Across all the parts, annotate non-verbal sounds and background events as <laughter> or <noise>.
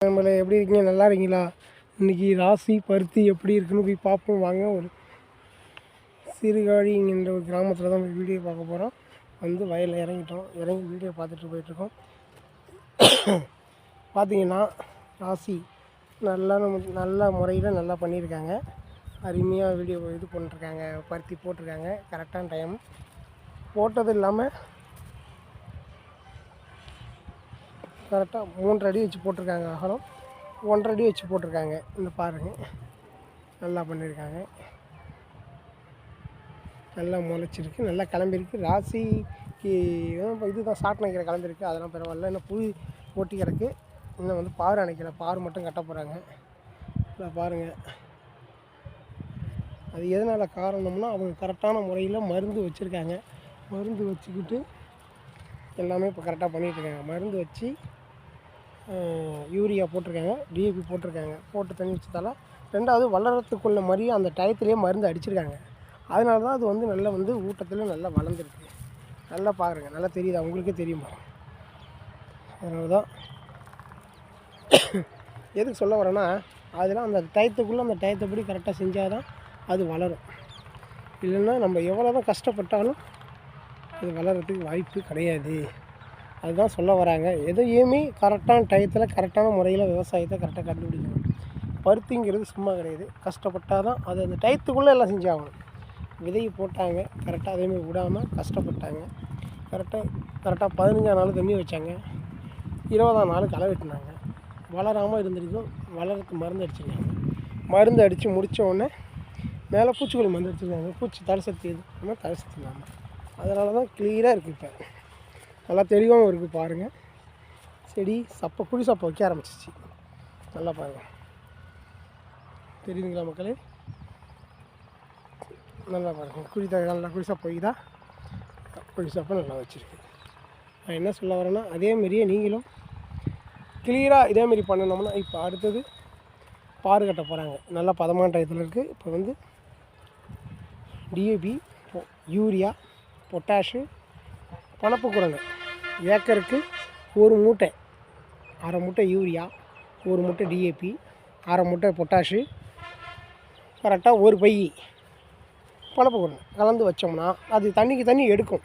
நம்மளை எப்படி இருக்கீங்க? நல்லா இருக்கீங்களா? இன்னைக்கு ராசி பருத்தி எப்படி இருக்குன்னு போய் பார்ப்போம். வாங்க ஒரு சிறுகாழிங்கிற ஒரு கிராமத்தில் தான் போய் வீடியோ பார்க்க போகிறோம் வந்து வயலில் இறங்கிட்டோம். இறங்கி வீடியோ பார்த்துட்டு போயிட்டுருக்கோம் <coughs> பார்த்தீங்கன்னா ராசி நல்லா நம்ம நல்ல முறையில் நல்லா பண்ணியிருக்காங்க. அருமையாக வீடியோ இது பண்ணிருக்காங்க. பருத்தி போட்டிருக்காங்க. கரெக்டான டைம் போட்டது இல்லாமல் கரெக்டாக மூன்றரை அடி வச்சு போட்டிருக்காங்க அகலம். ஒன்றரை அடி வச்சு போட்டிருக்காங்க. இந்த பாருங்கள் நல்லா பண்ணியிருக்காங்க. நல்லா முளைச்சிருக்கு. நல்லா கிளம்பிருக்கு ராசிக்கு இதுதான் சாட் நினைக்கிற கிளம்பிருக்கு அதெல்லாம் பரவாயில்ல. இன்னும் புளி ஓட்டி கிடக்கு. இன்னும் வந்து பாரு அணைக்கல பார் மட்டும் கட்ட போகிறாங்க இல்லை பாருங்கள் அது எதனால் காரணம்னா அவங்க கரெக்டான முறையில் மருந்து வச்சுருக்காங்க. மருந்து வச்சுக்கிட்டு எல்லாமே இப்போ கரெக்டாக பண்ணிகிட்டு இருக்காங்க. மருந்து வச்சு யூரியா போட்டிருக்காங்க டிஏபி போட்டிருக்காங்க. போட்டு தண்ணி வச்சதால் ரெண்டாவது வளரத்துக்குள்ள மாதிரியே அந்த டயத்துலேயே மருந்து அடிச்சிருக்காங்க. அதனால தான் அது வந்து நல்லா வந்து ஊட்டத்தில் நல்லா வளர்ந்துருக்கு. நல்லா பார்க்குறேங்க நல்லா தெரியுதா? அவங்களுக்கே தெரியும்? அதனால தான் எதுக்கு சொல்ல வரேன்னா அதெல்லாம் அந்த டயத்துக்குள்ளே அந்த டயத்தைப்படி கரெக்டாக செஞ்சால் தான் அது வளரும். இல்லைன்னா நம்ம எவ்வளோ தான் கஷ்டப்பட்டாலும் அது வளர்கிறதுக்கு வாய்ப்பு கிடையாது. அதுதான் சொல்ல வராங்க. எதையுமே கரெக்டான டயத்தில் கரெக்டான முறையில் விவசாயத்தை கரெக்டாக கண்டுபிடிக்கணும். பருத்திங்கிறது சும்மா கிடையாது. கஷ்டப்பட்டால் தான் அது அந்த டயத்துக்குள்ளே எல்லாம் செஞ்சாகணும். விதையை போட்டாங்க கரெக்டாக அதேமாதிரி விடாமல் கஷ்டப்பட்டாங்க. கரெக்டாக கரெக்டாக பதினஞ்சாம் நாள் தண்ணி வச்சாங்க. இருபதாம் நாள் களை வெட்டினாங்க. வளராமல் இருந்திருக்கும். வளருக்கு மருந்து அடிச்சிருக்காங்க. மருந்து அடித்து முடித்த உடனே மேலே பூச்சிக்கொல்லி மருந்து அடிச்சிருக்காங்க. பூச்சி தலை சக்தி இது தலை சக்தி இல்லாமல் அதனால தான் கிளியராக இருக்குது இப்போ. நல்லா தெளிவாகவும் இருக்குது பாருங்கள் செடி சப்பை குழி சப்பை வைக்க ஆரம்பிச்சிச்சு. நல்லா பாருங்கள் தெரியுதுங்களா மக்களே? நல்லா பாருங்கள் குழி த நல்லா குழி சப்பை வைக்குதா? குழி சப்பை நல்லா வச்சுருக்கு. நான் என்ன சொல்ல வரேன்னா அதே மாதிரியே நீங்களும் கிளியராக இதேமாரி பண்ணணும்னா இப்போ அடுத்தது பாரு கட்ட போகிறாங்க நல்லா பதமான டயத்தில் இருக்குது இப்போ வந்து டிஏபி யூரியா பொட்டாஷு பணப்பு குரங்கு ஏக்கருக்கு ஒரு மூட்டை அரை மூட்டை யூரியா ஒரு மூட்டை டிஏபி அரை மூட்டை பொட்டாஷு கரெக்டாக ஒரு பை பணப்பு குரங்கு கலந்து வச்சோம்னா அது தண்ணிக்கு தண்ணி எடுக்கும்.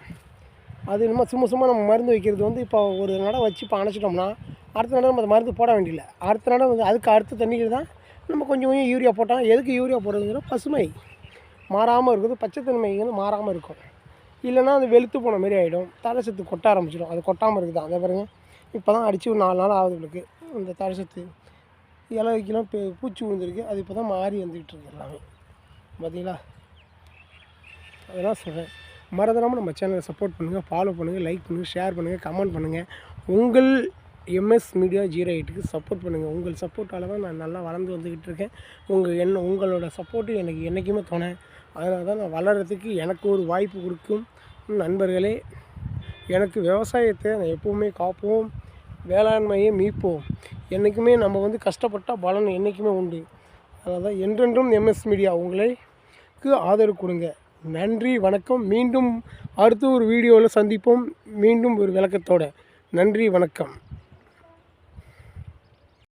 அது நம்ம சும்மா சும்மா நம்ம மருந்து வைக்கிறது வந்து இப்போ ஒரு நடை வச்சு இப்போ அணைச்சிட்டோம்னா அடுத்த நடை நம்ம அந்த மருந்து போட வேண்டியதில்லை. அடுத்த நடை வந்து அதுக்கு அடுத்த தண்ணிக்கு தான் நம்ம கொஞ்சம் கொஞ்சம் யூரியா போட்டோம் எதுக்கு யூரியா போடுறதுங்கிற பசுமை மாறாமல் இருக்குது பச்சைத்தன்மைங்கிறது மாறாமல் இருக்கும். இல்லைன்னா அது வெளுத்து போன மாதிரி ஆகிடும் தலை சத்து கொட்ட ஆரம்பிச்சிடும். அது கொட்டாமல் இருக்குது? அதை பாருங்கள் இப்போ தான் அடித்து ஒரு நாலு நாள் ஆகுது உங்களுக்கு. இந்த தலை சத்து இலை வைக்கலாம் இப்போ பூச்சி விழுந்துருக்கு. அது இப்போ தான் மாறி வந்துக்கிட்டு இருக்கு எல்லாமே. பார்த்தீங்களா அதெல்லாம் சொல்கிறேன் மறந்துடாமல் நம்ம சேனலை சப்போர்ட் பண்ணுங்கள் ஃபாலோ பண்ணுங்கள் லைக் பண்ணுங்கள் ஷேர் பண்ணுங்கள் கமெண்ட் பண்ணுங்கள் உங்கள் எம்எஸ் மீடியா ஜீரோ எயிட்டுக்கு சப்போர்ட் பண்ணுங்கள் உங்கள் சப்போர்ட்டால் தான் நான் நல்லா வளர்ந்து வந்துக்கிட்டு இருக்கேன். உங்கள் என்ன உங்களோட சப்போர்ட்டு எனக்கு என்றைக்குமே தோணேன் அதனால தான் நான் வளர்கிறதுக்கு எனக்கு ஒரு வாய்ப்பு கொடுக்கும். நண்பர்களே எனக்கு விவசாயத்தை நான் எப்போவுமே காப்போம். வேளாண்மையை மீட்போம். என்றைக்குமே நம்ம வந்து கஷ்டப்பட்டால் பலன் என்றைக்குமே உண்டு. அதனால் தான் என்றென்றும் எம்எஸ் மீடியா உங்களுக்கு ஆதரவு கொடுங்க. நன்றி வணக்கம். மீண்டும் அடுத்த ஒரு வீடியோவில் சந்திப்போம். மீண்டும் ஒரு விளக்கத்தோட. நன்றி வணக்கம்.